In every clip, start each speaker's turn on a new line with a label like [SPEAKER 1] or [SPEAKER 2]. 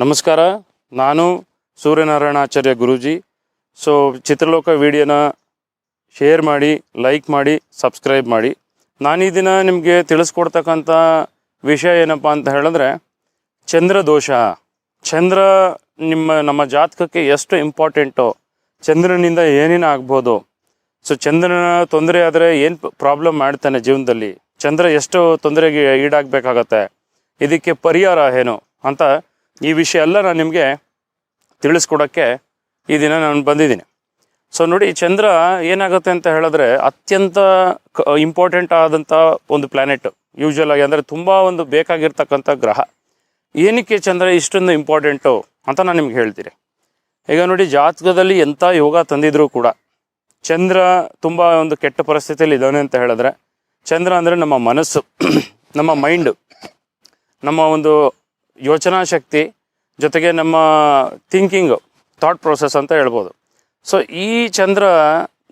[SPEAKER 1] ನಮಸ್ಕಾರ. ನಾನು ಸೂರ್ಯನಾರಾಯಣಾಚಾರ್ಯ ಗುರೂಜಿ. ಸೊ ಚಿತ್ರಲೋಕ ವಿಡಿಯೋನ ಶೇರ್ ಮಾಡಿ ಲೈಕ್ ಮಾಡಿ ಸಬ್ಸ್ಕ್ರೈಬ್ ಮಾಡಿ. ನಾನು ಈ ದಿನ ನಿಮಗೆ ತಿಳಿಸ್ಕೊಡ್ತಕ್ಕಂಥ ವಿಷಯ ಏನಪ್ಪ ಅಂತ ಹೇಳಿದ್ರೆ, ಚಂದ್ರ ದೋಷ. ಚಂದ್ರ ನಿಮ್ಮ, ನಮ್ಮ ಜಾತಕಕ್ಕೆ ಎಷ್ಟು ಇಂಪಾರ್ಟೆಂಟು ಚಂದ್ರನಿಂದ ಏನೇನು ಆಗ್ಬೋದು? ಸೊ ಚಂದ್ರನ ತೊಂದರೆ ಆದರೆ ಏನು ಪ್ರಾಬ್ಲಮ್ ಮಾಡ್ತಾನೆ ಜೀವನದಲ್ಲಿ? ಚಂದ್ರ ಎಷ್ಟು ತೊಂದರೆಗೆ ಈಡಾಗಬೇಕಾಗತ್ತೆ? ಇದಕ್ಕೆ ಪರಿಹಾರ ಏನು? ಅಂತ ಈ ವಿಷಯ ಎಲ್ಲ ನಾನು ನಿಮಗೆ ತಿಳಿಸ್ಕೊಡೋಕ್ಕೆ ಈ ದಿನ ನಾನು ಬಂದಿದ್ದೀನಿ. ಸೊ ನೋಡಿ, ಚಂದ್ರ ಏನಾಗುತ್ತೆ ಅಂತ ಹೇಳಿದ್ರೆ ಅತ್ಯಂತ ಇಂಪಾರ್ಟೆಂಟ್ ಆದಂಥ ಒಂದು ಪ್ಲ್ಯಾನೆಟ್ ಯೂಶ್ವಲ್ ಆಗಿ ಅಂದರೆ ತುಂಬ ಒಂದು ಬೇಕಾಗಿರ್ತಕ್ಕಂಥ ಗ್ರಹ. ಏನಕ್ಕೆ ಚಂದ್ರ ಇಷ್ಟೊಂದು ಇಂಪಾರ್ಟೆಂಟು ಅಂತ ನಾನು ನಿಮ್ಗೆ ಹೇಳ್ತೀನಿ. ಈಗ ನೋಡಿ, ಜಾತಕದಲ್ಲಿ ಎಂಥ ಯೋಗ ತಂದಿದ್ರೂ ಕೂಡ ಚಂದ್ರ ತುಂಬ ಒಂದು ಕೆಟ್ಟ ಪರಿಸ್ಥಿತಿಯಲ್ಲಿ ಇದ್ದಾನೆ ಅಂತ ಹೇಳಿದ್ರೆ ಚಂದ್ರ ಅಂದರೆ ನಮ್ಮ ಮನಸ್ಸು, ನಮ್ಮ ಮೈಂಡು ನಮ್ಮ ಒಂದು ಯೋಚನಾ ಶಕ್ತಿ ಜೊತೆಗೆ ನಮ್ಮ ಥಿಂಕಿಂಗ್ ಥಾಟ್ ಪ್ರೊಸೆಸ್ ಅಂತ ಹೇಳ್ಬೋದು. ಸೊ ಈ ಚಂದ್ರ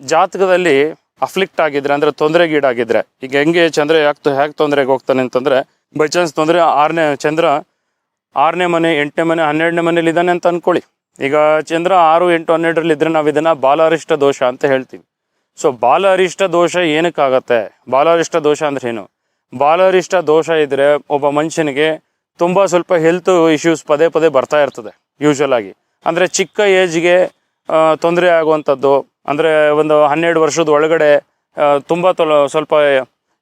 [SPEAKER 1] ಜಾತಕದಲ್ಲಿ ಅಫ್ಲಿಕ್ಟ್ ಆಗಿದ್ರೆ, ಅಂದರೆ ತೊಂದರೆಗೀಡಾಗಿದ್ರೆ, ಈಗ ಹೆಂಗೆ ಚಂದ್ರ ಯಾಕೆ ಹೇಗೆ ತೊಂದರೆಗೆ ಹೋಗ್ತಾನೆ ಅಂತಂದರೆ ಬೈ ಚಾನ್ಸ್ ತೊಂದರೆ ಆರನೇ, ಚಂದ್ರ ಆರನೇ ಮನೆ, ಎಂಟನೇ ಮನೆ, ಹನ್ನೆರಡನೇ ಮನೇಲಿ ಇದ್ದಾನೆ ಅಂತ ಅನ್ಕೊಳ್ಳಿ. ಈಗ ಚಂದ್ರ ಆರು, ಎಂಟು, ಹನ್ನೆರಡರಲ್ಲಿ ಇದ್ರೆ ನಾವು ಇದನ್ನ ಬಾಲಾರಿಷ್ಟ ದೋಷ ಅಂತ ಹೇಳ್ತೀವಿ. ಸೊ ಬಾಲಾರಿಷ್ಟ ದೋಷ ಏನಕ್ಕಾಗತ್ತೆ? ಬಾಲಾರಿಷ್ಟ ದೋಷ ಅಂದ್ರೆ ಏನು? ಬಾಲಾರಿಷ್ಟ ದೋಷ ಇದ್ರೆ ಒಬ್ಬ ಮನುಷ್ಯನಿಗೆ ತುಂಬಾ ಸ್ವಲ್ಪ ಹೆಲ್ತ್ ಇಶ್ಯೂಸ್ ಪದೇ ಪದೇ ಬರ್ತಾ ಇರ್ತದೆ ಯೂಶುವಲ್ ಆಗಿ. ಅಂದ್ರೆ ಚಿಕ್ಕ ಏಜ್ಗೆ ತೊಂದರೆ ಆಗುವಂಥದ್ದು, ಅಂದ್ರೆ ಒಂದು ಹನ್ನೆರಡು ವರ್ಷದ ಒಳಗಡೆ ತುಂಬ ತೊಲ, ಸ್ವಲ್ಪ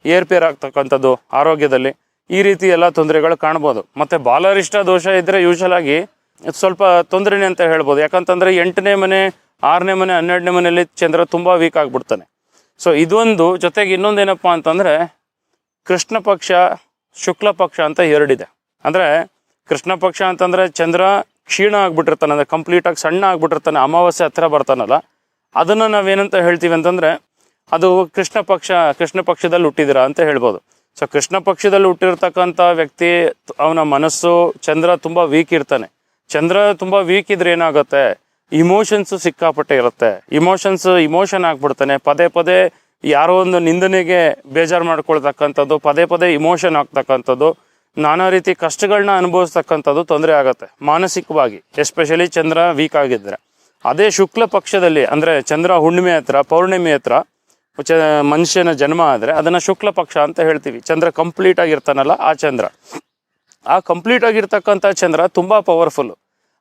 [SPEAKER 1] ಏರ್ಪೇರ್ ಆಗ್ತಕ್ಕಂಥದ್ದು ಆರೋಗ್ಯದಲ್ಲಿ, ಈ ರೀತಿ ಎಲ್ಲ ತೊಂದರೆಗಳು ಕಾಣ್ಬೋದು. ಮತ್ತೆ ಬಾಲರಿಷ್ಟ ದೋಷ ಇದ್ರೆ ಯೂಶುವಲ್ ಆಗಿ ಸ್ವಲ್ಪ ತೊಂದರೆನೇ ಅಂತ ಹೇಳ್ಬೋದು. ಯಾಕಂತಂದ್ರೆ ಎಂಟನೇ ಮನೆ, ಆರನೇ ಮನೆ, ಹನ್ನೆರಡನೇ ಮನೆಯಲ್ಲಿ ಚಂದ್ರ ತುಂಬಾ ವೀಕ್ ಆಗಿಬಿಡ್ತಾನೆ. ಸೊ ಇದೊಂದು ಜೊತೆಗೆ ಇನ್ನೊಂದೇನಪ್ಪ ಅಂತಂದ್ರೆ ಕೃಷ್ಣ ಪಕ್ಷ, ಶುಕ್ಲ ಪಕ್ಷ ಅಂತ ಎರಡಿದೆ. ಅಂದ್ರೆ ಕೃಷ್ಣ ಪಕ್ಷ ಅಂತಂದ್ರೆ ಚಂದ್ರ ಕ್ಷೀಣ ಆಗ್ಬಿಟ್ಟಿರ್ತಾನೆ, ಅಂದ್ರೆ ಕಂಪ್ಲೀಟ್ ಆಗಿ ಸಣ್ಣ ಆಗಿಬಿಟ್ಟಿರ್ತಾನೆ, ಅಮಾವಾಸ್ಯೆ ಹತ್ರ ಬರ್ತಾನಲ್ಲ, ಅದನ್ನ ನಾವೇನಂತ ಹೇಳ್ತೀವಿ ಅಂತಂದ್ರೆ ಅದು ಕೃಷ್ಣ ಪಕ್ಷ, ಕೃಷ್ಣ ಪಕ್ಷದಲ್ಲಿ ಹುಟ್ಟಿದಿರ ಅಂತ ಹೇಳ್ಬೋದು. ಸೊ ಕೃಷ್ಣ ಪಕ್ಷದಲ್ಲಿ ಹುಟ್ಟಿರ್ತಕ್ಕಂಥ ವ್ಯಕ್ತಿ, ಅವನ ಮನಸ್ಸು, ಚಂದ್ರ ತುಂಬಾ ವೀಕ್ ಇರ್ತಾನೆ. ಚಂದ್ರ ತುಂಬಾ ವೀಕ್ ಇದ್ರೆ ಏನಾಗುತ್ತೆ? ಇಮೋಷನ್ಸ್ ಸಿಕ್ಕಾಪಟ್ಟೆ ಇರುತ್ತೆ. ಇಮೋಷನ್ಸ್ ಇಮೋಷನ್ ಆಗ್ಬಿಡ್ತಾನೆ. ಪದೇ ಪದೇ ಯಾರೋ ಒಂದು ನಿಂದನೆಗೆ ಬೇಜಾರು ಮಾಡ್ಕೊಳ್ತಕ್ಕಂಥದ್ದು, ಪದೇ ಪದೇ ಇಮೋಷನ್ ಆಗ್ತಕ್ಕಂಥದ್ದು. ನಾನಾ ರೀತಿ ಕಷ್ಟಗಳನ್ನ ಅನುಭವಿಸ್ತಕ್ಕಂಥದ್ದು ತೊಂದರೆ ಆಗುತ್ತೆ, ಮಾನಸಿಕವಾಗಿ ಎಸ್ಪೆಷಲಿ ಚಂದ್ರ ವೀಕ್ ಆಗಿದ್ರೆ. ಅದೇ ಶುಕ್ಲ ಪಕ್ಷದಲ್ಲಿ, ಅಂದ್ರೆ ಚಂದ್ರ ಹುಣ್ಣಿಮೆ ಹತ್ರ, ಪೌರ್ಣಿಮೆ ಹತ್ರ, ಚ, ಮನುಷ್ಯನ ಜನ್ಮ ಆದರೆ ಅದನ್ನ ಶುಕ್ಲ ಪಕ್ಷ ಅಂತ ಹೇಳ್ತೀವಿ. ಚಂದ್ರ ಕಂಪ್ಲೀಟ್ ಆಗಿರ್ತಾನಲ್ಲ ಆ ಚಂದ್ರ. ಆ ಕಂಪ್ಲೀಟ್ ಆಗಿರ್ತಕ್ಕಂಥ ಚಂದ್ರ ತುಂಬಾ ಪವರ್ಫುಲ್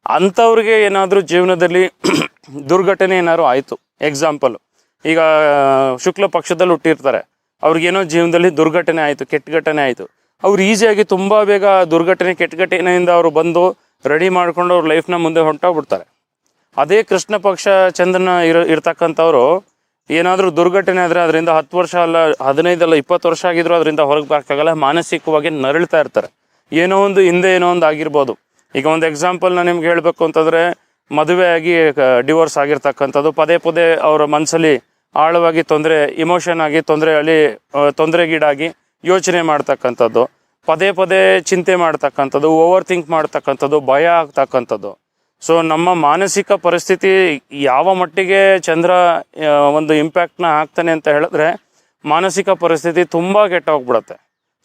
[SPEAKER 1] ಅಂಥವ್ರಿಗೆ ಏನಾದರೂ ಜೀವನದಲ್ಲಿ ದುರ್ಘಟನೆ ಏನಾದ್ರು ಆಯಿತು ಎಕ್ಸಾಂಪಲ್ ಈಗ ಶುಕ್ಲ ಪಕ್ಷದಲ್ಲಿ ಹುಟ್ಟಿರ್ತಾರೆ. ಅವ್ರಿಗೇನೋ ಜೀವನದಲ್ಲಿ ದುರ್ಘಟನೆ ಆಯಿತು, ಕೆಟ್ಟ ಘಟನೆ ಆಯಿತು. ಅವ್ರು ಈಸಿಯಾಗಿ ತುಂಬ ಬೇಗ ದುರ್ಘಟನೆ ಕೆಟ್ಟಘಟನೆಯಿಂದ ಅವರು ಬಂದು ರೆಡಿ ಮಾಡ್ಕೊಂಡು ಅವ್ರ ಲೈಫ್ನ ಮುಂದೆ ಹೊಂಟೋಗ್ಬಿಡ್ತಾರೆ ಅದೇ ಕೃಷ್ಣ ಪಕ್ಷ ಚಂದ್ರನ ಇರ, ಇರ್ತಕ್ಕಂಥವ್ರು, ಏನಾದರೂ ದುರ್ಘಟನೆ ಆದರೆ ಅದರಿಂದ ಹತ್ತು ವರ್ಷ ಅಲ್ಲ ಹದಿನೈದಲ್ಲ ಇಪ್ಪತ್ತು ವರ್ಷ ಆಗಿದ್ರು ಅದರಿಂದ ಹೊರಗೆ ಬರೋಕ್ಕಾಗಲ್ಲ ಮಾನಸಿಕವಾಗಿ ನರಳ್ತಾ ಇರ್ತಾರೆ. ಏನೋ ಒಂದು ಹಿಂದೆ ಏನೋ ಒಂದು ಆಗಿರ್ಬೋದು. ಈಗ ಒಂದು ಎಕ್ಸಾಂಪಲ್ನ ನಿಮ್ಗೆ ಹೇಳಬೇಕು ಅಂತಂದರೆ, ಮದುವೆ ಆಗಿ ಡಿವೋರ್ಸ್ ಆಗಿರ್ತಕ್ಕಂಥದ್ದು. ಪದೇ ಪದೇ ಅವರ ಮನಸ್ಸಲ್ಲಿ ಆಳವಾಗಿ ತೊಂದರೆ ಇಮೋಷನ್ ಆಗಿ ತೊಂದರೆ ಅಲ್ಲಿ ತೊಂದರೆಗೀಡಾಗಿ ಯೋಚನೆ ಮಾಡ್ತಕ್ಕಂಥದ್ದು, ಪದೇ ಪದೇ ಚಿಂತೆ ಮಾಡ್ತಕ್ಕಂಥದ್ದು ಓವರ್ ಥಿಂಕ್ ಮಾಡ್ತಕ್ಕಂಥದ್ದು, ಭಯ ಆಗ್ತಕ್ಕಂಥದ್ದು. ಸೊ ನಮ್ಮ ಮಾನಸಿಕ ಪರಿಸ್ಥಿತಿ ಯಾವ ಮಟ್ಟಿಗೆ ಚಂದ್ರ ಒಂದು ಇಂಪ್ಯಾಕ್ಟ್ನ ಹಾಕ್ತಾನೆ ಅಂತ ಹೇಳಿದ್ರೆ, ಮಾನಸಿಕ ಪರಿಸ್ಥಿತಿ ತುಂಬ ಕೆಟ್ಟೋಗ್ಬಿಡುತ್ತೆ.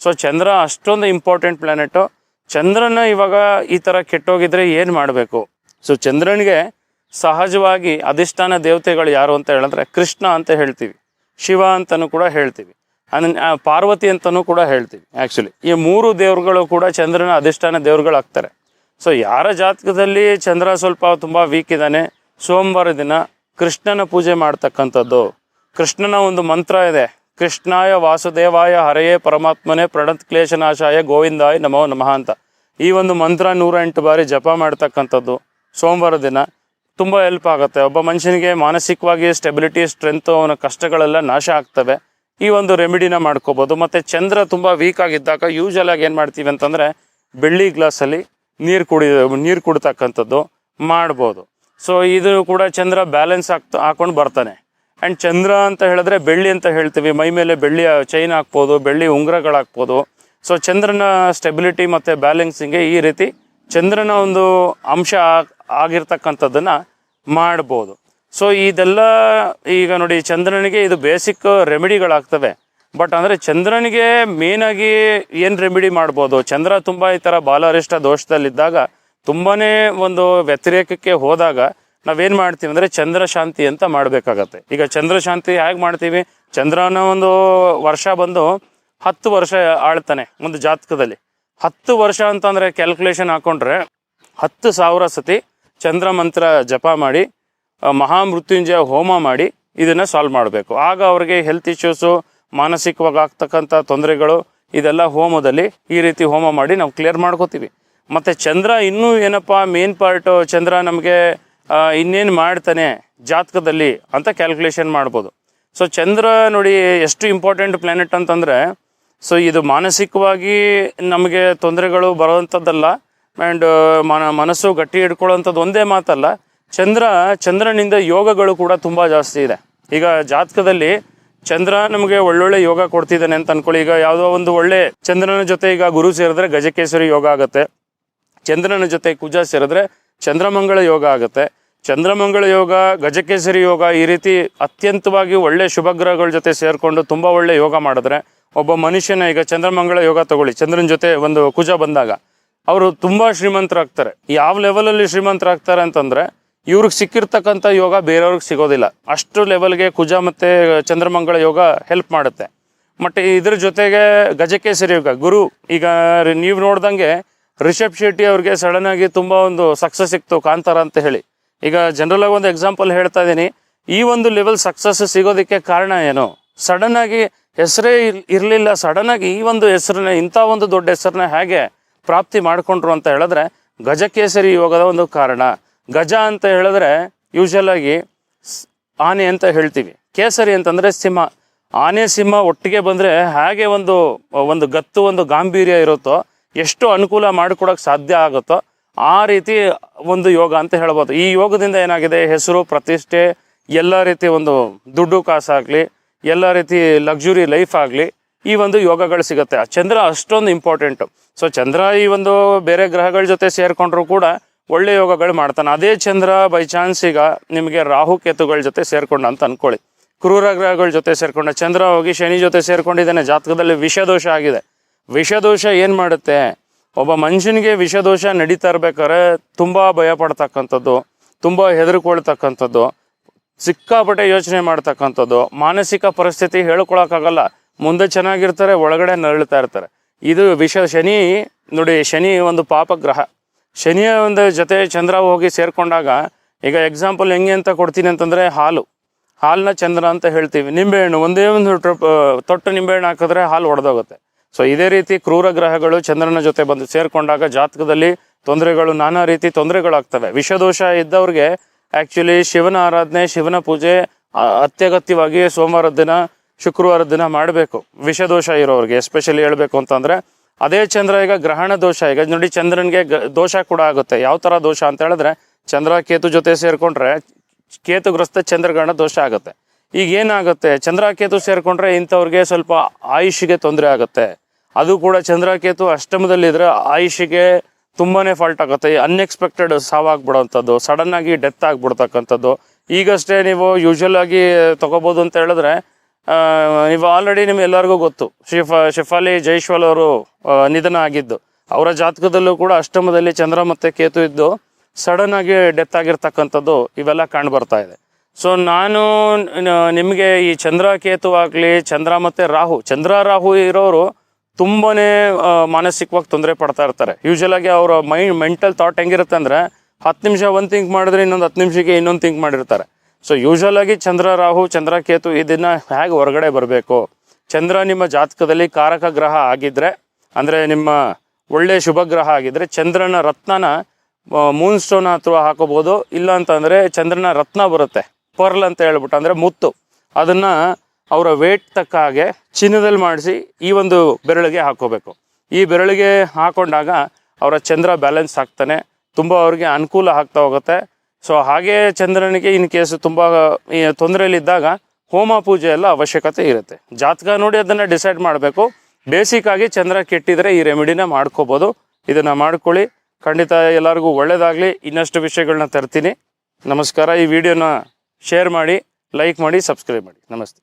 [SPEAKER 1] ಸೊ ಚಂದ್ರ ಅಷ್ಟೊಂದು ಇಂಪಾರ್ಟೆಂಟ್ ಪ್ಲ್ಯಾನೆಟು ಚಂದ್ರನ ಇವಾಗ ಈ ಥರ ಕೆಟ್ಟೋಗಿದ್ರೆ ಏನು ಮಾಡಬೇಕು? ಸೊ ಚಂದ್ರನಿಗೆ ಸಹಜವಾಗಿ ಅಧಿಷ್ಠಾನ ದೇವತೆಗಳು ಯಾರು ಅಂತ ಹೇಳಿದ್ರೆ ಕೃಷ್ಣ ಅಂತ ಹೇಳ್ತೀವಿ. ಶಿವ ಅಂತಲೂ ಕೂಡ ಹೇಳ್ತೀವಿ. ಅನ್ ಪಾರ್ವತಿ ಅಂತಲೂ ಕೂಡ ಹೇಳ್ತೀವಿ ಆ್ಯಕ್ಚುಲಿ ಈ ಮೂರು ದೇವರುಗಳು ಕೂಡ ಚಂದ್ರನ ಅಧಿಷ್ಠಾನ ದೇವರುಗಳು ಆಗ್ತಾರೆ ಸೊ ಯಾರ ಜಾತಕದಲ್ಲಿ ಚಂದ್ರ ಸ್ವಲ್ಪ ತುಂಬ ವೀಕ್ ಇದ್ದಾನೆ, ಸೋಮವಾರ ದಿನ ಕೃಷ್ಣನ ಪೂಜೆ ಮಾಡ್ತಕ್ಕಂಥದ್ದು. ಕೃಷ್ಣನ ಒಂದು ಮಂತ್ರ ಇದೆ, ಕೃಷ್ಣಾಯ ವಾಸುದೇವಾಯ ಹರೆಯೇ ಪರಮಾತ್ಮನೇ ಪ್ರಣತ್ ಕ್ಲೇಶನಾಶಾಯ ಗೋವಿಂದಾಯ ನಮೋ ನಮಃ ಅಂತ. ಈ ಒಂದು ಮಂತ್ರ ನೂರ ಎಂಟು ಬಾರಿ ಜಪ ಮಾಡ್ತಕ್ಕಂಥದ್ದು ಸೋಮವಾರ ದಿನ. ತುಂಬ ಹೆಲ್ಪ್ ಆಗುತ್ತೆ. ಒಬ್ಬ ಮನುಷ್ಯನಿಗೆ ಮಾನಸಿಕವಾಗಿ ಸ್ಟೆಬಿಲಿಟಿ ಸ್ಟ್ರೆಂತ್ ಅವನ ಕಷ್ಟಗಳೆಲ್ಲ ನಾಶ ಆಗ್ತವೆ. ಈ ಒಂದು ರೆಮಿಡಿನ ಮಾಡ್ಕೋಬೋದು. ಮತ್ತು ಚಂದ್ರ ತುಂಬ ವೀಕ್ ಆಗಿದ್ದಾಗ ಯೂಶಲ್ ಆಗಿ ಏನು ಮಾಡ್ತೀವಿ ಅಂತಂದರೆ ಬೆಳ್ಳಿ ಗ್ಲಾಸಲ್ಲಿ ನೀರು ಕುಡಿ, ನೀರು ಕುಡ್ತಕ್ಕಂಥದ್ದು ಮಾಡ್ಬೋದು. ಸೊ ಇದು ಕೂಡ ಚಂದ್ರ ಬ್ಯಾಲೆನ್ಸ್ ಆಗ್ತಾ, ಹಾಕೊಂಡು ಬರ್ತಾನೆ. ಆ್ಯಂಡ್ ಚಂದ್ರ ಅಂತ ಹೇಳಿದ್ರೆ ಬೆಳ್ಳಿ ಅಂತ ಹೇಳ್ತೀವಿ. ಮೈ ಮೇಲೆ ಬೆಳ್ಳಿ ಚೈನ್ ಹಾಕ್ಬೋದು, ಬೆಳ್ಳಿ ಉಂಗ್ರಗಳು ಹಾಕ್ಬೋದು ಸೊ ಚಂದ್ರನ ಸ್ಟೆಬಿಲಿಟಿ ಮತ್ತು ಬ್ಯಾಲೆನ್ಸಿಂಗೆ ಈ ರೀತಿ ಚಂದ್ರನ ಒಂದು ಅಂಶ ಆಗಿರ್ತಕ್ಕಂಥದ್ದನ್ನು ಆಗಿರ್ತಕ್ಕಂಥದ್ದನ್ನ ಮಾಡ್ಬೋದು. ಸೊ ಇದೆಲ್ಲ ಈಗ ನೋಡಿ, ಚಂದ್ರನಿಗೆ ಇದು ಬೇಸಿಕ್ ರೆಮಿಡಿಗಳಾಗ್ತವೆ ಬಟ್ ಅಂದರೆ ಚಂದ್ರನಿಗೆ ಮೇನ್ ಆಗಿ ಏನು ರೆಮಿಡಿ ಮಾಡ್ಬೋದು? ಚಂದ್ರ ತುಂಬ ಈ ಥರ ಬಾಲಾರಿಷ್ಟ ದೋಷದಲ್ಲಿದ್ದಾಗ ತುಂಬಾ ಒಂದು ವ್ಯತಿರೇಕಕ್ಕೆ ಹೋದಾಗ ನಾವೇನು ಮಾಡ್ತೀವಿ ಅಂದರೆ ಚಂದ್ರ ಶಾಂತಿ ಅಂತ ಮಾಡಬೇಕಾಗತ್ತೆ. ಈಗ ಚಂದ್ರ ಶಾಂತಿ ಹೇಗೆ ಮಾಡ್ತೀವಿ? ಚಂದ್ರನ ಒಂದು ವರ್ಷ ಬಂದು ಹತ್ತು ವರ್ಷ ಆಳ್ತಾನೆ ಒಂದು ಜಾತಕದಲ್ಲಿ. ಹತ್ತು ವರ್ಷ ಅಂತಂದರೆ ಕ್ಯಾಲ್ಕುಲೇಷನ್ ಹಾಕೊಂಡ್ರೆ ಹತ್ತು ಸಾವಿರ ಸತಿ ಚಂದ್ರ ಮಂತ್ರ ಜಪ ಮಾಡಿ ಮಹಾಮೃತ್ಯುಂಜಯ ಹೋಮ ಮಾಡಿ ಇದನ್ನ ಸಾಲ್ವ್ ಮಾಡಬೇಕು. ಆಗ ಅವರಿಗೆ ಹೆಲ್ತ್ ಇಶ್ಯೂಸು ಮಾನಸಿಕವಾಗಿ ಆಗ್ತಕ್ಕಂಥ ತೊಂದರೆಗಳು, ಇದೆಲ್ಲ ಹೋಮದಲ್ಲಿ ಈ ರೀತಿ ಹೋಮ ಮಾಡಿ ನಾವು ಕ್ಲಿಯರ್ ಮಾಡ್ಕೋತೀವಿ. ಮತ್ತೆ ಚಂದ್ರ ಇನ್ನೂ ಏನಪ್ಪ ಮೇನ್ ಪಾರ್ಟ್ ಚಂದ್ರ ನಮಗೆ ಇನ್ನೇನು ಮಾಡ್ತಾನೆ ಜಾತಕದಲ್ಲಿ ಅಂತ ಕ್ಯಾಲ್ಕುಲೇಷನ್ ಮಾಡ್ಬೋದು. ಸೊ ಚಂದ್ರ ನೋಡಿ ಎಷ್ಟು ಇಂಪಾರ್ಟೆಂಟ್ ಪ್ಲಾನೆಟ್ ಅಂತಂದರೆ ಸೊ ಇದು ಮಾನಸಿಕವಾಗಿ ನಮಗೆ ತೊಂದರೆಗಳು ಬರೋವಂಥದ್ದಲ್ಲ ಆ್ಯಂಡ್ ಮನ, ಮನಸ್ಸು ಗಟ್ಟಿ ಹಿಡ್ಕೊಳ್ಳೋವಂಥದ್ದು ಒಂದೇ ಮಾತಲ್ಲ ಚಂದ್ರ, ಚಂದ್ರನಿಂದ ಯೋಗಗಳು ಕೂಡ ತುಂಬ ಜಾಸ್ತಿ ಇದೆ. ಈಗ ಜಾತಕದಲ್ಲಿ ಚಂದ್ರ ನಮಗೆ ಒಳ್ಳೊಳ್ಳೆ ಯೋಗ ಕೊಡ್ತಿದ್ದಾನೆ ಅಂತ ಅನ್ಕೊಳ್ಳಿ. ಈಗ ಯಾವುದೋ ಒಂದು ಒಳ್ಳೆ ಚಂದ್ರನ ಜೊತೆ ಈಗ ಗುರು ಸೇರಿದ್ರೆ ಗಜಕೇಸರಿ ಯೋಗ ಆಗುತ್ತೆ. ಚಂದ್ರನ ಜೊತೆ ಕುಜ ಸೇರಿದ್ರೆ ಚಂದ್ರಮಂಗಳ ಯೋಗ ಆಗುತ್ತೆ. ಚಂದ್ರಮಂಗಳ ಯೋಗ, ಗಜಕೇಸರಿ ಯೋಗ ಈ ರೀತಿ ಅತ್ಯಂತವಾಗಿ ಒಳ್ಳೆ ಶುಭಗ್ರಹಗಳ ಜೊತೆ ಸೇರಿಕೊಂಡು ತುಂಬಾ ಒಳ್ಳೆ ಯೋಗ ಮಾಡಿದ್ರೆ ಒಬ್ಬ ಮನುಷ್ಯನ ಈಗ ಚಂದ್ರಮಂಗಳ ಯೋಗ ತಗೊಳ್ಳಿ. ಚಂದ್ರನ ಜೊತೆ ಒಂದು ಕುಜ ಬಂದಾಗ ಅವರು ತುಂಬಾ ಶ್ರೀಮಂತರಾಗ್ತಾರೆ. ಯಾವ ಲೆವೆಲಲ್ಲಿ ಶ್ರೀಮಂತರಾಗ್ತಾರೆ ಅಂತಂದ್ರೆ ಇವ್ರಿಗೆ ಸಿಕ್ಕಿರ್ತಕ್ಕಂಥ ಯೋಗ ಬೇರೆಯವ್ರಿಗೆ ಸಿಗೋದಿಲ್ಲ. ಅಷ್ಟು ಲೆವೆಲ್ಗೆ ಕುಜ ಮತ್ತು ಚಂದ್ರಮಂಗಳ ಯೋಗ ಹೆಲ್ಪ್ ಮಾಡುತ್ತೆ. ಮತ್ತು ಇದ್ರ ಜೊತೆಗೆ ಗಜಕೇಸರಿ ಯೋಗ. ಗುರು, ಈಗ ನೀವು ನೋಡ್ದಂಗೆ ರಿಷಬ್ ಶೆಟ್ಟಿ ಅವ್ರಿಗೆ ಸಡನ್ ಆಗಿ ತುಂಬ ಒಂದು ಸಕ್ಸಸ್ ಸಿಕ್ತು, ಕಾಂತಾರ ಅಂತ ಹೇಳಿ. ಈಗ ಜನರಲ್ ಆಗಿ ಒಂದು ಎಕ್ಸಾಂಪಲ್ ಹೇಳ್ತಾ ಇದ್ದೀನಿ. ಈ ಒಂದು ಲೆವೆಲ್ ಸಕ್ಸಸ್ ಸಿಗೋದಕ್ಕೆ ಕಾರಣ ಏನು? ಸಡನ್ ಆಗಿ ಹೆಸರೇ ಇರಲಿಲ್ಲ. ಸಡನ್ ಆಗಿ ಈ ಒಂದು ಹೆಸರನ್ನ, ಇಂಥ ಒಂದು ದೊಡ್ಡ ಹೆಸರನ್ನ ಹೇಗೆ ಪ್ರಾಪ್ತಿ ಮಾಡಿಕೊಂಡ್ರು ಅಂತ ಹೇಳಿದ್ರೆ ಗಜಕೇಸರಿ ಯೋಗದ ಒಂದು ಕಾರಣ. ಗಜ ಅಂತ ಹೇಳಿದ್ರೆ ಯೂಶಲ್ ಆಗಿ ಆನೆ ಅಂತ ಹೇಳ್ತೀವಿ. ಕೇಸರಿ ಅಂತಂದ್ರೆ ಸಿಂಹ. ಆನೆ, ಸಿಂಹ ಒಟ್ಟಿಗೆ ಬಂದ್ರೆ ಹಾಗೆ ಒಂದು ಒಂದು ಗತ್ತು, ಒಂದು ಗಾಂಭೀರ್ಯ ಇರುತ್ತೋ, ಎಷ್ಟು ಅನುಕೂಲ ಮಾಡಿಕೊಡಕ್ ಸಾಧ್ಯ ಆಗುತ್ತೋ, ಆ ರೀತಿ ಒಂದು ಯೋಗ ಅಂತ ಹೇಳ್ಬೋದು. ಈ ಯೋಗದಿಂದ ಏನಾಗಿದೆ? ಹೆಸರು, ಪ್ರತಿಷ್ಠೆ, ಎಲ್ಲ ರೀತಿ ಒಂದು ದುಡ್ಡು ಕಾಸಾಗಲಿ, ಎಲ್ಲ ರೀತಿ ಲಕ್ಸುರಿ ಲೈಫ್ ಆಗಲಿ, ಈ ಒಂದು ಯೋಗಗಳು ಸಿಗುತ್ತೆ. ಆ ಚಂದ್ರ ಅಷ್ಟೊಂದು ಇಂಪಾರ್ಟೆಂಟ್ ಸೊ ಚಂದ್ರ ಈ ಒಂದು ಬೇರೆ ಗ್ರಹಗಳ ಜೊತೆ ಸೇರ್ಕೊಂಡ್ರು ಕೂಡ ಒಳ್ಳೆ ಯೋಗಗಳು ಮಾಡ್ತಾನೆ. ಅದೇ ಚಂದ್ರ ಬೈ ಚಾನ್ಸ್ ಈಗ ನಿಮಗೆ ರಾಹು ಕೇತುಗಳ ಜೊತೆ ಸೇರ್ಕೊಂಡ ಅಂತ ಅನ್ಕೊಳ್ಳಿ. ಕ್ರೂರ ಗ್ರಹಗಳ ಜೊತೆ ಸೇರ್ಕೊಂಡ, ಚಂದ್ರ ಹೋಗಿ ಶನಿ ಜೊತೆ ಸೇರ್ಕೊಂಡಿದ್ದಾನೆ, ಜಾತಕದಲ್ಲಿ ವಿಷದೋಷ ಆಗಿದೆ. ವಿಷದೋಷ ಏನು ಮಾಡುತ್ತೆ? ಒಬ್ಬ ಮನುಷ್ಯನಿಗೆ ವಿಷದೋಷ ನಡೀತಾ ಇರ್ಬೇಕಾದ್ರೆ ತುಂಬಾ ಭಯ ಪಡ್ತಕ್ಕಂಥದ್ದು, ತುಂಬಾ ಹೆದರ್ಕೊಳ್ತಕ್ಕಂಥದ್ದು, ಸಿಕ್ಕಾಪಟ್ಟೆ ಯೋಚನೆ ಮಾಡ್ತಕ್ಕಂಥದ್ದು, ಮಾನಸಿಕ ಪರಿಸ್ಥಿತಿ ಹೇಳ್ಕೊಳಕ್ಕಾಗಲ್ಲ ಮುಂದೆ ಚೆನ್ನಾಗಿರ್ತಾರೆ, ಒಳಗಡೆ ನರಳ್ತಾ ಇರ್ತಾರೆ. ಇದು ವಿಷ, ಶನಿ, ನೋಡಿ, ಶನಿ ಒಂದು ಪಾಪ ಗ್ರಹ ಶನಿಯ ಒಂದು ಜೊತೆ ಚಂದ್ರ ಹೋಗಿ ಸೇರ್ಕೊಂಡಾಗ, ಈಗ ಎಕ್ಸಾಂಪಲ್ ಹೆಂಗೆ ಅಂತ ಕೊಡ್ತೀನಿ ಅಂತಂದ್ರೆ ಹಾಲು. ಹಾಲನ್ನ ಚಂದ್ರ ಅಂತ ಹೇಳ್ತೀವಿ. ನಿಂಬೆಹಣ್ಣು, ಒಂದೇ ಒಂದು ಟ್ರಪ್ ತೊಟ್ಟು ನಿಂಬೆಹಣ್ಣು ಹಾಕಿದ್ರೆ ಹಾಲು ಒಡೆದೋಗುತ್ತೆ. ಸೊ ಇದೇ ರೀತಿ ಕ್ರೂರ ಗ್ರಹಗಳು ಚಂದ್ರನ ಜೊತೆ ಬಂದು ಸೇರ್ಕೊಂಡಾಗ ಜಾತಕದಲ್ಲಿ ತೊಂದರೆಗಳು, ನಾನಾ ರೀತಿ ತೊಂದರೆಗಳಾಗ್ತವೆ. ವಿಷದೋಷ ಇದ್ದವ್ರಿಗೆ ಆಕ್ಚುಲಿ ಶಿವನ ಆರಾಧನೆ, ಶಿವನ ಪೂಜೆ ಅತ್ಯಗತ್ಯವಾಗಿ ಸೋಮವಾರದ ದಿನ ಶುಕ್ರವಾರದ ದಿನ ಮಾಡಬೇಕು. ವಿಷದೋಷ ಇರೋರಿಗೆ ಎಸ್ಪೆಷಲಿ ಹೇಳಬೇಕು ಅಂತಂದ್ರೆ ಅದೇ ಚಂದ್ರ ಈಗ ಗ್ರಹಣ ದೋಷ. ಈಗ ನೋಡಿ ಚಂದ್ರನಿಗೆ ದೋಷ ಕೂಡ ಆಗುತ್ತೆ. ಯಾವ ತರ ದೋಷ ಅಂತ ಹೇಳಿದ್ರೆ, ಚಂದ್ರ ಕೇತು ಜೊತೆ ಸೇರ್ಕೊಂಡ್ರೆ ಕೇತುಗ್ರಸ್ತ ಚಂದ್ರಗ್ರಹಣ ದೋಷ ಆಗುತ್ತೆ. ಈಗ ಏನಾಗುತ್ತೆ? ಚಂದ್ರ ಕೇತು ಸೇರ್ಕೊಂಡ್ರೆ ಇಂಥವ್ರಿಗೆ ಸ್ವಲ್ಪ ಆಯುಷಿಗೆ ತೊಂದರೆ ಆಗುತ್ತೆ. ಅದು ಕೂಡ ಚಂದ್ರ ಕೇತು ಅಷ್ಟಮದಲ್ಲಿದ್ರೆ ಆಯುಷಿಗೆ ತುಂಬಾನೇ ಫಾಲ್ಟ್ ಆಗುತ್ತೆ. ಅನ್ಎಕ್ಸ್ಪೆಕ್ಟೆಡ್ ಸಾವಾಗ್ಬಿಡೋಂಥದ್ದು ಸಡನ್ ಆಗಿ ಡೆತ್ ಆಗ್ಬಿಡ್ತಕ್ಕಂಥದ್ದು. ಈಗಷ್ಟೇ ನೀವು ಯೂಶ್ವಲ್ ಆಗಿ ತಗೋಬಹುದು ಅಂತ ಹೇಳಿದ್ರೆ ನೀವು ಆಲ್ರೆಡಿ ನಿಮ್ಗೆ ಎಲ್ಲರಿಗೂ ಗೊತ್ತು. ಶಿಫ, ಶಿಫಾಲಿ ಜೈಶ್ವಾಲ್ ಅವರು ನಿಧನ ಆಗಿದ್ದು. ಅವರ ಜಾತಕದಲ್ಲೂ ಕೂಡ ಅಷ್ಟಮದಲ್ಲಿ ಚಂದ್ರ ಮತ್ತೆ ಕೇತು ಇದ್ದು ಸಡನ್ ಆಗಿ ಡೆತ್ ಆಗಿರ್ತಕ್ಕಂಥದ್ದು ಇವೆಲ್ಲ ಕಂಡು ಬರ್ತಾ ಇದೆ. ಸೊ ನಾನು ನಿಮಗೆ ಈ ಚಂದ್ರ ಕೇತು ಆಗಲಿ, ಚಂದ್ರ ಮತ್ತೆ ರಾಹು, ಚಂದ್ರ ರಾಹು ಇರೋರು ತುಂಬಾ ಮಾನಸಿಕವಾಗಿ ತೊಂದರೆ ಪಡ್ತಾ ಇರ್ತಾರೆ. ಯೂಶಲ್ ಆಗಿ ಅವರ ಮೈಂಡ್ ಮೆಂಟಲ್ ಥಾಟ್ ಹೆಂಗಿರುತ್ತೆ ಅಂದರೆ ಹತ್ತು ನಿಮಿಷ ಒಂದು ಥಿಂಕ್ ಮಾಡಿದ್ರೆ ಇನ್ನೊಂದು ಹತ್ತು ನಿಮಿಷಕ್ಕೆ ಇನ್ನೊಂದು ಥಿಂಕ್ ಮಾಡಿರ್ತಾರೆ. ಸೊ ಯೂಶಲ್ ಆಗಿ ಚಂದ್ರ ರಾಹು, ಚಂದ್ರ ಕೇತು ಇದನ್ನ ಹೇಗೆ ಹೊರಗಡೆ ಬರಬೇಕು? ಚಂದ್ರ ನಿಮ್ಮ ಜಾತಕದಲ್ಲಿ ಕಾರಕ ಗ್ರಹ ಆಗಿದ್ರೆ, ಅಂದ್ರೆ ನಿಮ್ಮ ಒಳ್ಳೆ ಶುಭ ಗ್ರಹ ಆಗಿದ್ರೆ ಚಂದ್ರನ ರತ್ನನ ಮೂನ್ ಸ್ಟೋನ್ ಅಥವಾ ಹಾಕೋಬಹುದು ಇಲ್ಲ ಅಂತಂದರೆ ಚಂದ್ರನ ರತ್ನ ಬರುತ್ತೆ. ಪರ್ಲ್ ಅಂತ ಹೇಳ್ಬಿಟ್ಟು, ಅಂದ್ರೆ ಮುತ್ತು. ಅದನ್ನ ಅವರ ವೇಟ್ ತಕ್ಕ ಹಾಗೆ ಚಿನ್ನದಲ್ಲಿ ಮಾಡಿಸಿ ಈ ಒಂದು ಬೆರಳಿಗೆ ಹಾಕೋಬೇಕು. ಈ ಬೆರಳಿಗೆ ಹಾಕೊಂಡಾಗ ಅವರ ಚಂದ್ರ ಬ್ಯಾಲೆನ್ಸ್ ಆಗ್ತಾನೆ. ತುಂಬ ಅವ್ರಿಗೆ ಅನುಕೂಲ ಆಗ್ತಾ ಹೋಗುತ್ತೆ. ಸೊ ಹಾಗೆ ಚಂದ್ರನಿಗೆ ಇನ್ ಕೇಸ್ ತುಂಬ ತೊಂದರೆಯಲ್ಲಿದ್ದಾಗ ಹೋಮ ಪೂಜೆ ಎಲ್ಲ ಅವಶ್ಯಕತೆ ಇರುತ್ತೆ. ಜಾತಕ ನೋಡಿ ಅದನ್ನ ಡಿಸೈಡ್ ಮಾಡಬೇಕು. ಬೇಸಿಕ್ ಆಗಿ ಚಂದ್ರ ಕೆಟ್ಟಿದ್ರೆ ಈ ರೆಮಿಡಿನ ಮಾಡ್ಕೋಬೋದು. ಇದನ್ನ ಮಾಡ್ಕೊಳ್ಳಿ. ಖಂಡಿತ ಎಲ್ಲರಿಗೂ ಒಳ್ಳೆಯದಾಗಲಿ ಇನ್ನಷ್ಟು ವಿಷಯಗಳನ್ನ ತರ್ತೀನಿ. ನಮಸ್ಕಾರ. ಈ ವಿಡಿಯೋನ ಶೇರ್ ಮಾಡಿ, ಲೈಕ್ ಮಾಡಿ, ಸಬ್ಸ್ಕ್ರೈಬ್ ಮಾಡಿ. ನಮಸ್ತೆ.